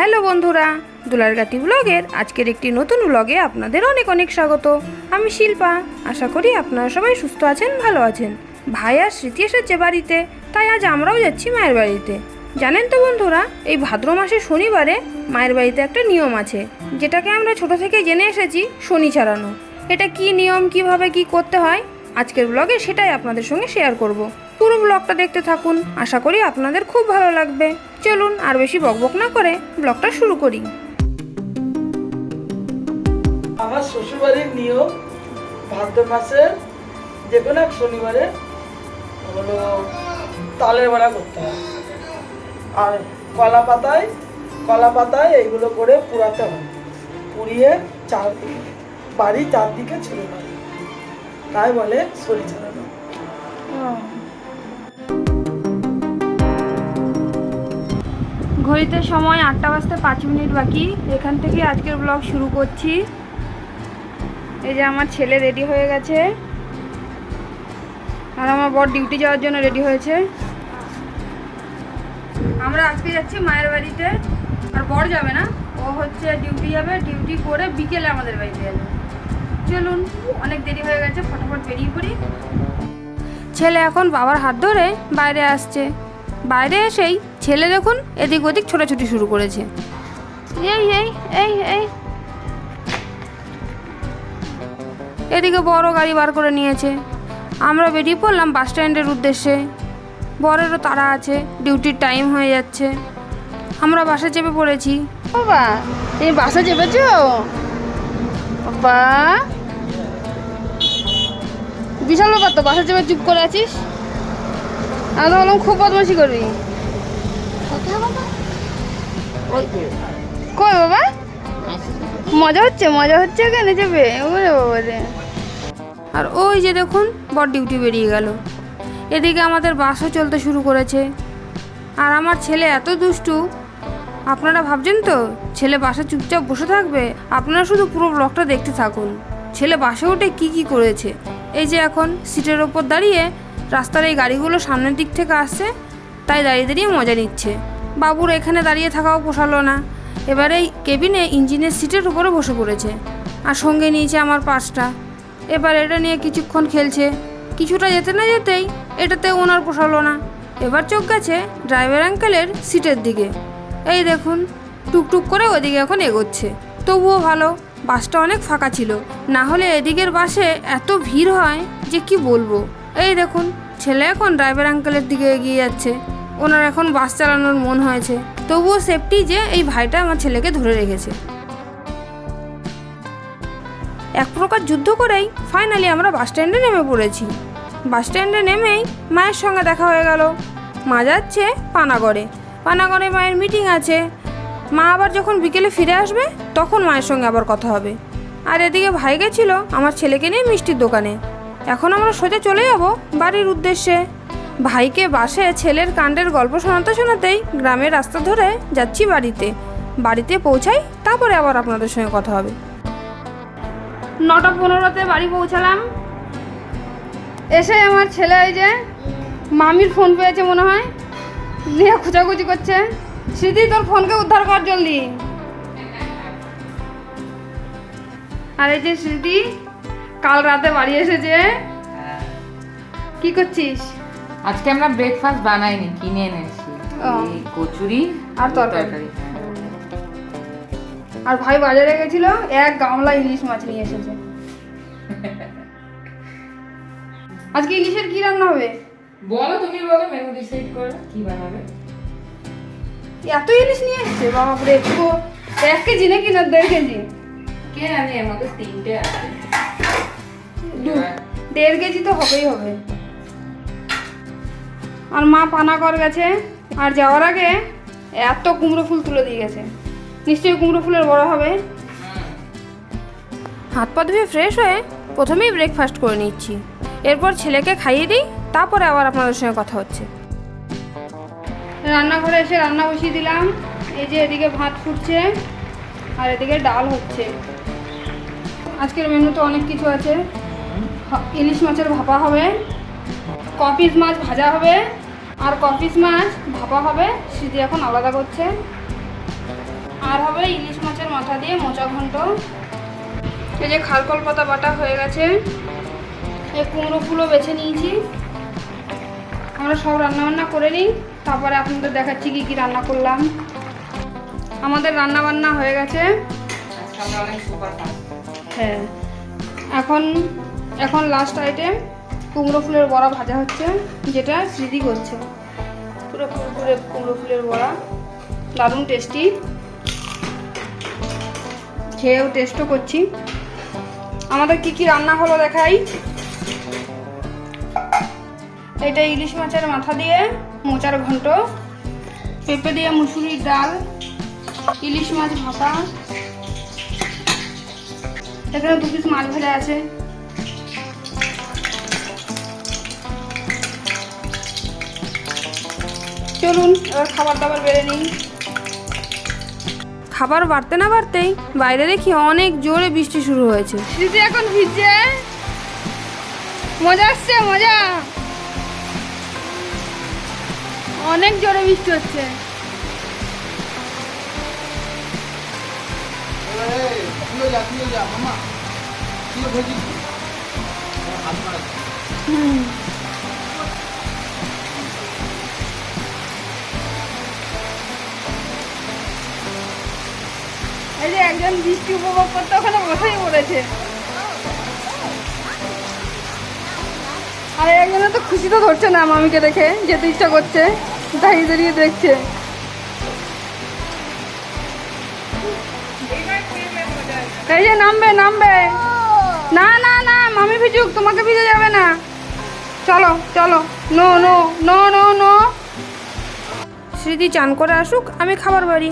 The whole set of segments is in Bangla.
হ্যালো বন্ধুরা দুলারগাতি ব্লগের আজকের একটি নতুন ব্লগে আপনাদের অনেক অনেক স্বাগত। আমি শিল্পা, আশা করি আপনারা সবাই সুস্থ আছেন, ভালো আছেন। ভাই আর স্মৃতি এসেছে বাড়িতে, তাই আজ আমরাও যাচ্ছি মায়ের বাড়িতে। জানেন তো বন্ধুরা, এই ভাদ্র মাসে শনিবারে মায়ের বাড়িতে একটা নিয়ম আছে, যেটাকে আমরা ছোট থেকে জেনে এসেছি, শনি ছাড়ানো। এটা কি নিয়ম, কীভাবে, কি করতে হয়? আজকের ব্লগে সেটাই আপনাদের সঙ্গে শেয়ার করব। পুরো ব্লগটা দেখতে থাকুন, আশা করি আপনাদের খুব ভালো লাগবে। চলুন আর বেশি বকবক না করে ব্লগটা শুরু করি। আমার শ্বশুরবাড়ির নিয়ম ভাদ্র মাসের যে কোনো এক শনিবারে হলো তালের বড়া করতে হয়। আর কলা পাতায় কলা পাতায় এইগুলো করে পুরাতে হয়। পুড়িয়ে চার বাড়ি চারদিকে ছেড়ে হয় তাই বলে শরীর ছাড়ানো ঘড়িতে সময় আটটা বাজতে পাঁচ মিনিট বাকি। এখান থেকে আজকের ব্লগ শুরু করছি। এই যে আমার ছেলে রেডি হয়ে গেছে। আর আমার বর ডিউটি যাওয়ার জন্য রেডি হয়েছে। আমরা আজকে যাচ্ছি মায়ের বাড়িতে। আর বর যাবে না। ও হচ্ছে ডিউটি যাবে। ডিউটি করে বিকেলে আমাদের বাড়িতে যাবে চলুন, অনেক দেরি হয়ে গেছে, ফটাফট বেরিয়ে পড়ি। ছেলে এখন বাবার হাত ধরে বাইরে আসছে। বাইরে এসেই ছেলে দেখুন এদিক ওদিক ছোটাছুটি শুরু করেছে। এই এই এই এই। এদিকে বড় গাড়ি বার করে নিয়েছে। আমরা বেরিয়ে পড়লাম বাস স্ট্যান্ডের উদ্দেশ্যে। বরেরও তাড়া আছে, ডিউটির টাইম হয়ে যাচ্ছে। আমরা বাসে চেপে পড়েছি। বাবা, তুমি বাসে চেপেছো? বাবা। বিশাল ব্যাপার তো, বাসে চেপে চুপ করে আছিস? আমি বললাম খুব বদমাশি করবি। কই বাবা? মজা হচ্ছে মজা হচ্ছে কেন? চেপে ওরে বাবা রে। আর ওই যে দেখুন বর ডিউটি বেরিয়ে গেল। এদিকে আমাদের বাসও চলতে শুরু করেছে। আর আমার ছেলে এত দুষ্টু আপনারা ভাবছেন তো? ছেলে বাসে চুপচাপ বসে থাকবে? আপনারা শুধু পুরো ব্লগটা দেখতে থাকুন। ছেলে বাসে উঠে কি কি করেছে? এই যে এখন সিটের ওপর দাঁড়িয়ে রাস্তার এই গাড়িগুলো সামনের দিক থেকে আসছে তাই দাঁড়িয়ে দাঁড়িয়ে মজা নিচ্ছে। বাবুর এখানে দাঁড়িয়ে থাকাও পোষালো না। এবারে এই কেবিনে ইঞ্জিনের সিটের উপরে বসে পড়েছে আর সঙ্গে নিয়েছে আমার পার্সটা। এবার এটা নিয়ে কিছুক্ষণ খেলছে। কিছুটা যেতে না যেতেই এটাতে ওনার পোষালো না। এবার চোখ গেছে ড্রাইভার আঙ্কেলের সিটের দিকে। এই দেখুন, টুকটুক করে ওদিকে এখন এগোচ্ছে। তবুও ভালো, বাসটা অনেক ফাঁকা ছিল। না হলে এদিকের বাসে এত ভিড় হয় যে কি বলব? এই দেখুন, ছেলে এখন ড্রাইভার আঙ্কেলের দিকে এগিয়ে যাচ্ছে। ওনার এখন বাস চালানোর মন হয়েছে। তবুও সেফটি যে এই ভাইটা আমার ছেলেকে ধরে রেখেছে। এক প্রকার যুদ্ধ করেই ফাইনালি আমরা বাস স্ট্যান্ডে নেমে পড়েছি। বাস স্ট্যান্ডে নেমেই মায়ের সঙ্গে দেখা হয়ে গেল। মা যাচ্ছে পানাগড়ে। পানাগড়ে মায়ের মিটিং আছে। মা আবার যখন বিকেলে ফিরে আসবে, তখন মায়ের সঙ্গে আবার কথা হবে। আর এদিকে ভাই গেছিল আমার ছেলেকে নিয়ে মিষ্টির দোকানে। এখন আমরা সোজা চলে যাব বাড়ির উদ্দেশ্যে। ভাইকে বাসে ছেলের কাণ্ডের গল্প শোনাতে শোনাতেই গ্রামের রাস্তা ধরে যাচ্ছি বাড়িতে। বাড়িতে পৌঁছাই, তারপরে আবার আপনাদের সঙ্গে কথা হবে। নটা পনেরোতে বাড়ি পৌঁছালাম। এসে আমার ছেলে এই যে মামির ফোন পেয়েছে মনে হয়, নিয়ে খোঁজাখুঁজি করছে। স্মৃতি তোর ফোনকে উদ্ধার কর জলদি। আর এই যে স্মৃতি কাল রাতে বাড়ি এসেছে। কি করছিস? আজকে আমরা ব্রেকফাস্ট বানাইনি কিনে এনেছি। এই কচুরি আর তরকারি। আর ভাই বাজারে গেছিল এক গামলা ইলিশ মাছ নিয়ে এসেছে। আজকে ইলিশের কি রান্না হবে? বলো তুমি বলো মেনু ডিসাইড করো কি বানাবে। এত ইলিশ নিয়ে এসেছে বাবারে পুরো এক কেজি নাকি না দেড় কেজি? কে জানি মধ্যে তিনটে আছে। দেড় কেজি তো হবেই হবে। আর মা পানাগড় গেছে। আর যাওয়ার আগে এত কুমড়ো ফুল তুলে দিয়ে গেছে। নিশ্চয়ই কুমড়ো ফুলের বড় হবে। হাত পা ধুয়ে ফ্রেশ হয়ে প্রথমেই ব্রেকফাস্ট করে নিচ্ছি। এরপর ছেলেকে খাইয়ে দিই তারপরে আবার আপনাদের সঙ্গে কথা হচ্ছে। রান্নাঘরে এসে রান্না বসিয়ে দিলাম। এই যে এদিকে ভাত ফুটছে আর এদিকে ডাল হচ্ছে। আজকের মেনুতে অনেক কিছু আছে। ইলিশ মাছের ভাপা হবে কপিস মাছ ভাজা হবে আর কপিস মাছ ভাপা হবে সিজি এখন আলাদা করছে। আর হবে ইলিশ মাছের মাথা দিয়ে মোচা ঘন্ট। এই যে খারকল পাতা বাটা হয়ে গেছে এই কুমড়ো ফুলও বেছে নিয়েছি। আমরা সব রান্নাবান্না করে নিই তারপরে আপনাদের দেখাচ্ছি কি কি রান্না করলাম। আমাদের রান্না বান্না হয়ে গেছে। হ্যাঁ এখন এখন লাস্ট আইটেম কুমড়ো ফুলের বড়া ভাজা হচ্ছে, যেটা স্মৃতি করছে। পুরো কুরকুরে কুমড়ো ফুলের বড়া, দারুণ টেস্টি খেয়েও টেস্টও করছি। আমাদের কি কি রান্না হলো দেখাই? এটা ইলিশ মাছের মাথা দিয়ে মোচার ঘন্ট, পেঁপে দিয়ে মুসুরির ডাল, ইলিশ মাছ ভাপা। এখানে দু পিস মাছ ভাজা আছে। চলুন এবার খাবার দাবার বেড়ে নিই। খাবার বাড়তে না বাড়তেই বাইরে দেখি অনেক জোরে বৃষ্টি শুরু হয়েছে। দিদি এখন ভিজছে। মজা আসছে মজা। অনেক জোরে বৃষ্টি হচ্ছে। এই যে একজন বৃষ্টি উপভোগ করতে ওখানে বসেই পড়েছে। আর একজনে তো খুশি তো ধরছে না মামিকে দেখে, যেতে ইচ্ছা করছে, দাঁড়িয়ে দাঁড়িয়ে দেখছে। এই যে নামবে নামবে। না না না, মামি ভিজুক, তোমাকে ভিজে যাবে না। চলো চলো, no no no no no. স্মৃতি চান করে আসুক, আমি খাবার বাড়ি।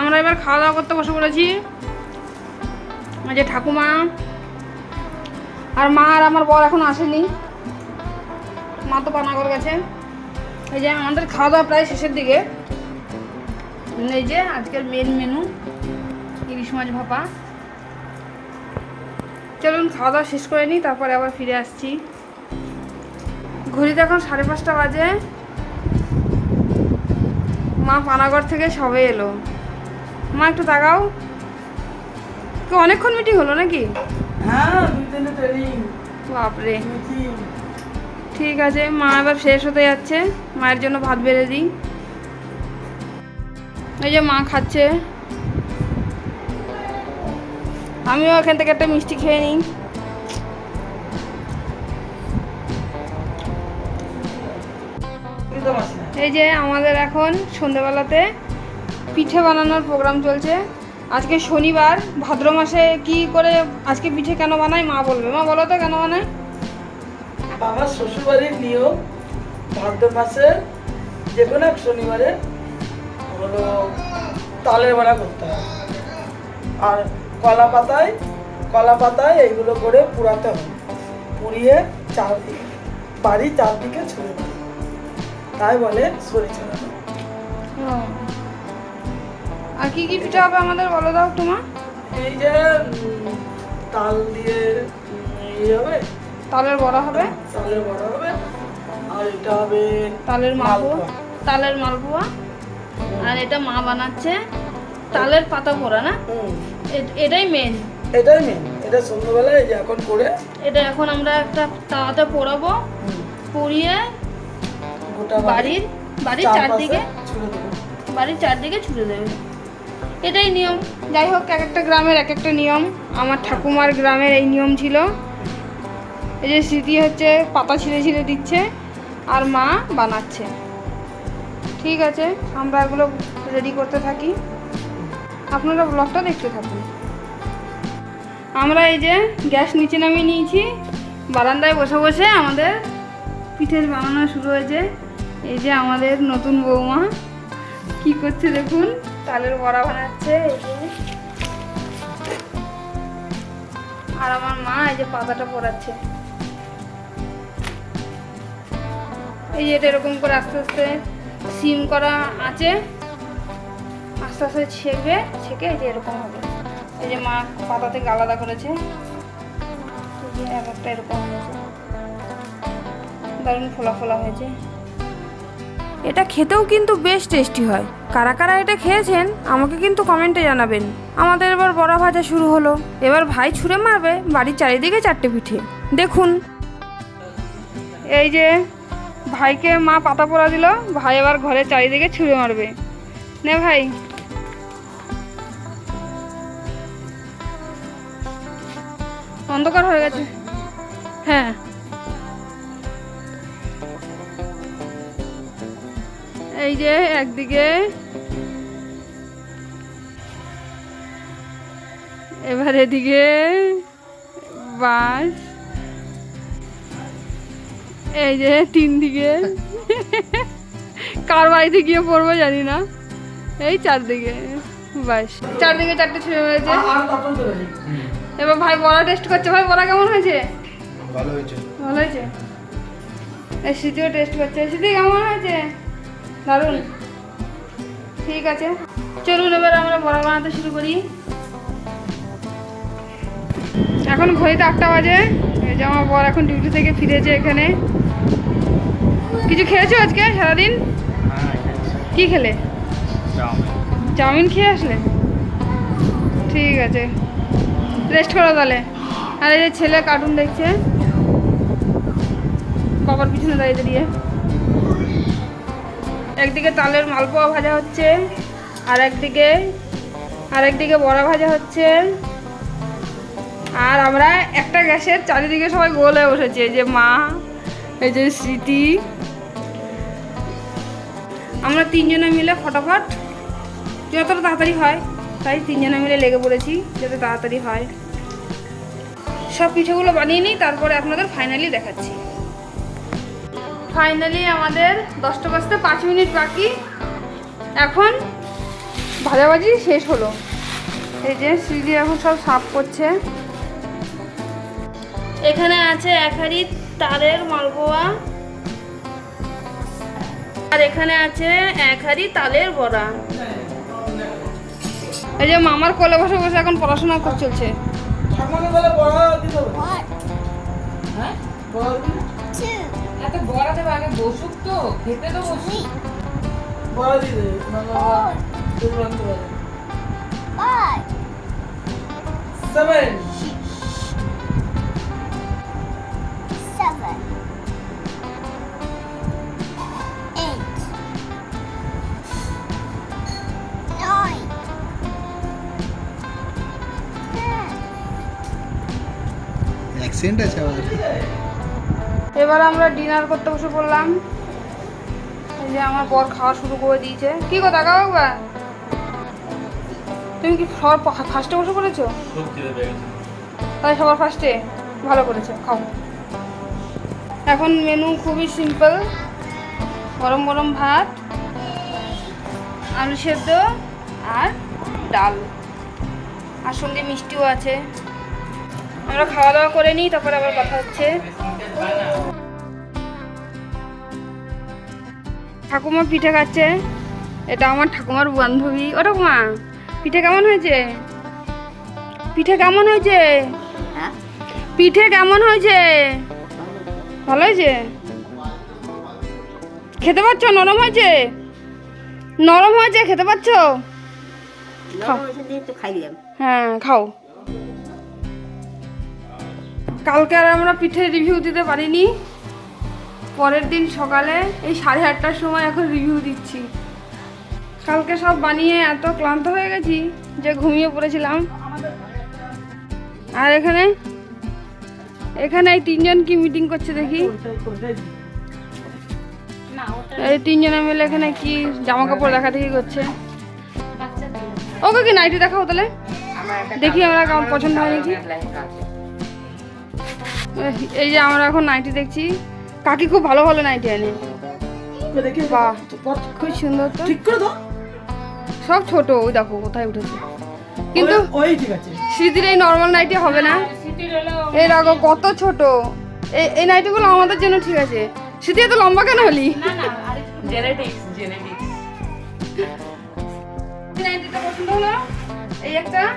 আমরা এবার খাওয়া দাওয়া করতে বসে পড়েছি। যে ঠাকুমা আর মা আর আমার বর এখন আসেনি। মা তো পানাগর গেছে। এই যে আমাদের খাওয়া দাওয়া প্রায় শেষের দিকে। এই যে আজকের মেন মেনু ইলিশ মাছ ভাপা। চলুন খাওয়া দাওয়া শেষ করে নিই তারপরে আবার ফিরে আসছি। ঘড়িতে এখন সাড়ে পাঁচটা বাজে। মা পানাগড় থেকে সবে এলো। মা একটু তাকাও। তো অনেকক্ষণ মিটিং হলো নাকি? হ্যাঁ বাপরে। ঠিক আছে মা এবার শেষ হতে যাচ্ছে। মায়ের জন্য ভাত বেড়ে দিই। এই যে মা খাচ্ছে। আমিও এখান থেকে একটা মিষ্টি খেয়ে নিই। এই যে আমাদের এখন সন্ধেবেলাতে পিঠে বানানোর প্রোগ্রাম চলছে। আজকে শনিবার ভাদ্র মাসে কি করে আজকে পিঠে কেন বানাই মা বলবে। মা বলো তো কেন বানাই বাবার শ্বশুরবাড়ির নিয়ম ভাদ্র মাসে যে কোনো এক শনিবারে হলো তালের বড়া করতে হয়। আর কলা পাতায় কলা পাতায় এইগুলো করে পুরাতে হয়। পুড়িয়ে চারদিকে বাড়ির চারদিকে ছড়ে দেয়। তাই বলে সরি ছড়ানো। আর কি কি পিঠে হবে আমাদের বলো দাও তোমার এই যে তাল দিয়ে ইয়ে হবে। তালের বড়া হবে। তালের বড়া হবে। আর এটা হবে তালের মালপোয়া। তালের মালপোয়া। আর এটা মা বানাচ্ছে। তালের পাতা পোড়া না? এটাই মেন এটাই মেন এটা সন্ধ্যাবেলায় এই যে এখন করে এটা এখন আমরা একটা তাওয়াতে পোড়াবো। পুড়িয়ে গোটা বাড়ির বাড়ির চারদিকে বাড়ির চারদিকে ছুড়ে দেবে। এটাই নিয়ম। যাই হোক, এক একটা গ্রামের এক একটা নিয়ম। আমার ঠাকুমার গ্রামের এই নিয়ম ছিল। এই যে স্মৃতি হচ্ছে, পাতা ছিঁড়ে ছিঁড়ে দিচ্ছে আর মা বানাচ্ছে। ঠিক আছে, আমরা এগুলো রেডি করতে থাকি। আপনারা ব্লগটা দেখতে থাকুন। আমরা এই যে গ্যাস নিচে নামিয়ে নিয়েছি। বারান্দায় বসে বসে আমাদের পিঠের বানানো শুরু হয়েছে। এই যে আমাদের নতুন বৌমা। কি করছে দেখুন। তালের বড়া বানাচ্ছে আর আমার মা এই যে পাতাটা পড়াচ্ছে এই যে এরকম করে আস্তে আস্তে সিম করা আছে। আস্তে আস্তে ছেঁকবে ছেঁকে এই যে এরকম হবে। এই যে মা পাতা থেকে আলাদা করেছে। এক একটা এরকম হয়েছে দারুণ ফোলা ফোলা হয়েছে। এটা খেতেও কিন্তু বেশ টেস্টি হয়। কারা কারা এটা খেয়েছেন, আমাকে কিন্তু কমেন্টে জানাবেন। আমাদের এবার বড়া ভাজা শুরু হলো। এবার ভাই ছুঁড়ে মারবে বাড়ির চারিদিকে চারটে পিঠে। দেখুন। এই যে ভাইকে মা পাতা পোড়া দিল, ভাই এবার ঘরের চারিদিকে ছুঁড়ে মারবে। নে ভাই। অন্ধকার হয়ে গেছে। হ্যাঁ। এই যে একদিকে। এবার এদিকে বাস। এই যে তিন দিকে। কার বাড়িতে গিয়ে পড়ব জানি না। এই চারদিকে বাস। চারদিকে চারটে তো বলি। এবার ভাই বড়া টেস্ট করছে। ভাই বড়া কেমন হয়েছে? ভালো হয়েছে। ভালো হয়েছে? এই স্মৃতিও টেস্ট করছে। স্মৃতি কেমন হয়েছে? দারুণ। ঠিক আছে। চলুন এবার আমরা বড়া বানাতে শুরু করি। এখন ঘড়িতে আটটা বাজে। যে আমার বর এখন ডিউটি থেকে ফিরেছে এখানে। কিছু খেয়েছো আজকে সারাদিন? কি খেলে? চাউমিন। খেয়ে আসলে? ঠিক আছে। রেস্ট করো তাহলে। আর এই যে ছেলে কার্টুন দেখছে। বাবার পিছনে দাঁড়িয়ে দাঁড়িয়ে। একদিকে তালের মালপোয়া ভাজা হচ্ছে, আর একদিকে আর একদিকে বড়া ভাজা হচ্ছে। আর আমরা একটা গ্যাসের চারিদিকে সবাই গোল হয়ে বসেছে যে মা, এই যে স্মৃতি। আমরা তিনজনে মিলে ফটাফট, যতটা তাড়াতাড়ি হয়, তাই তিনজনে মিলে লেগে পড়েছি, যাতে তাড়াতাড়ি হয়। সব পিঠেগুলো বানিয়ে নিই, তারপরে আপনাদের ফাইনালি দেখাচ্ছি। ফাইনালি আমাদের দশটা বাজতে পাঁচ মিনিট বাকি। এখন ভাজাভাজি শেষ হলো। এই যে শ্রীজি এখন সব সাফ করছে। এখানে আছে এক হাঁড়ি তালের মালপোয়া। আর এখানে আছে এক হাঁড়ি তালের বড়া। এই যে মামার কোলে বসে বসে এখন পড়াশোনা করে চলছে। বড়া দিতে হবে। হ্যাঁ? এত বড়া দেবে আগে বসুক তো খেতে তো বসুক। বড়া দিয়ে দেবে, নাহলে আবার দুর্গন্ধ হবে। Seven. seven, eight, nine, ten. Accident আছে আবার। এবার আমরা ডিনার করতে বসে পড়লাম। এই যে আমার বর খাওয়া শুরু করে দিয়েছে। কি গো তাকাও একবার তুমি কি সবার ফার্স্টে বসে পড়েছো? তাই সবার ফার্স্টে ভালো করেছ খাও। এখন মেনু খুবই সিম্পল গরম গরম ভাত আলু সেদ্ধ আর ডাল। আর সঙ্গে মিষ্টিও আছে। আমরা খাওয়া দাওয়া করে নিই তারপরে আবার কথা হচ্ছে। ঠাকুমা পিঠে খাচ্ছে? এটা আমার ঠাকুমার বান্ধবী। ও ঠাকুমা পিঠে কেমন হয়েছে? পিঠে কেমন হয়েছে? পিঠে কেমন হয়েছে? ভালো হয়েছে? খেতে পাচ্ছ নরম হয়েছে? নরম হয়েছে? খেতে পাচ্ছ হ্যাঁ খাও। কালকে আর আমরা পিঠের রিভিউ দিতে পারিনি। পরের দিন সকালে এই সাড়ে আটটার সময় এখন রিভিউ দিচ্ছি। কালকে সব বানিয়ে এত ক্লান্ত হয়ে গেছি যে ঘুমিয়ে পড়েছিলাম। আর এখানে এখানে এই তিনজন কি মিটিং করছে দেখি? এই তিনজনে মিলে এখানে কি জামা কাপড় দেখা দেখি করছে। ওকে কি নাইটি দেখাও তাহলে? দেখি আমরা পছন্দ হয় নাকি। এই যে আমরা এখন নাইটি দেখছি। কাকি খুব ভালো ভালো নাইটি আনে। দেখি বাহ। খুব সুন্দর তো। ঠিক করে দাও। সব ছোট ওই দেখো কোথায় উঠেছে। কিন্তু ওই- ওই ঠিক আছে। স্মৃতির এই নর্মাল নাইটি হবে না? এই দেখো কত ছোট। এই এই নাইটিগুলো আমাদের জন্য ঠিক আছে। স্মৃতি এত লম্বা কেন হলি? জেনেটিক্স জেনেটিক্স নাইটিটা পছন্দ হলো? এই একটা?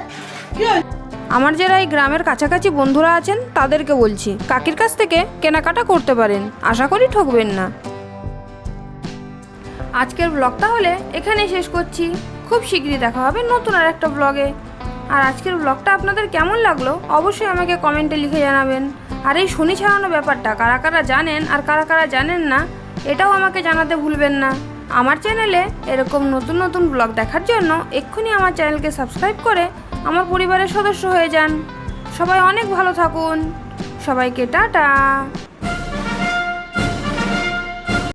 আমার যারা এই গ্রামের কাছাকাছি বন্ধুরা আছেন, তাদেরকে বলছি, কাকির কাছ থেকে কেনাকাটা করতে পারেন, আশা করি ঠকবেন না। আজকের ব্লগটা হলে এখানেই শেষ করছি। খুব শীঘ্রই দেখা হবে নতুন আর একটা ব্লগে আর আজকের ব্লগটা আপনাদের কেমন লাগল, অবশ্যই আমাকে কমেন্টে লিখে জানাবেন। আর এই শনি ছাড়ানো ব্যাপারটা, কারা কারা জানেন আর কারা কারা জানেন না, এটাও আমাকে জানাতে ভুলবেন না। আমার চ্যানেলে এরকম নতুন নতুন ব্লগ দেখার জন্য এক্ষুনি আমার চ্যানেলকে সাবস্ক্রাইব করে আমার পরিবারের সদস্য হয়ে যান। সবাই অনেক ভালো থাকুন। সবাইকে টাটা।